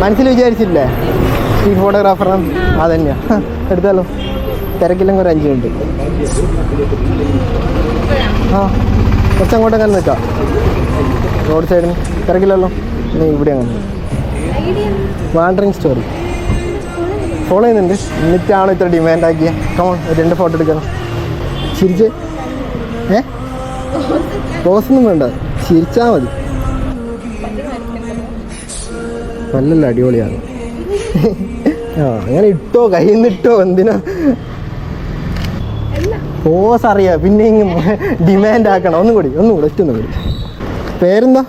മനസ്സിൽ വിചാരിച്ചില്ലേ ഈ ഫോട്ടോഗ്രാഫർ അതന്നെയാ എടുത്താലോ? തിരക്കില്ലെങ്കിൽ ഒരു അഞ്ച് മിനിറ്റ് ആ കുറച്ചങ്ങോട്ടങ്ങനെ നിൽക്കാം. റോഡ് സൈഡിന് തിരക്കില്ലല്ലോ? ഇവിടെ അങ്ങനെ വാണ്ടറിങ് സ്റ്റോറി ഫോളോ ചെയ്യുന്നുണ്ട്. എന്നിട്ടാണോ ഇത്ര ഡിമാൻഡ് ആക്കിയ? കമോൺ രണ്ട് ഫോട്ടോ എടുക്കണം. ചിരിച്ച്. ഏ? റോസൊന്നും വേണ്ട. ചിരിച്ചാൽ മതി. നല്ലല്ല അടിപൊളിയാണ്. ആ അങ്ങനെ ഇട്ടോ കയ്യിൽ നിന്ന് ഇട്ടോ എന്തിനാ? പോസ് അറിയാം പിന്നെ ഇങ്ങ് ഡിമാൻഡ് ആക്കണം. ഒന്നും കൂടി ഒന്നും കൂടി ഒറ്റ ഒന്നും കൂടി. പേരെന്താ.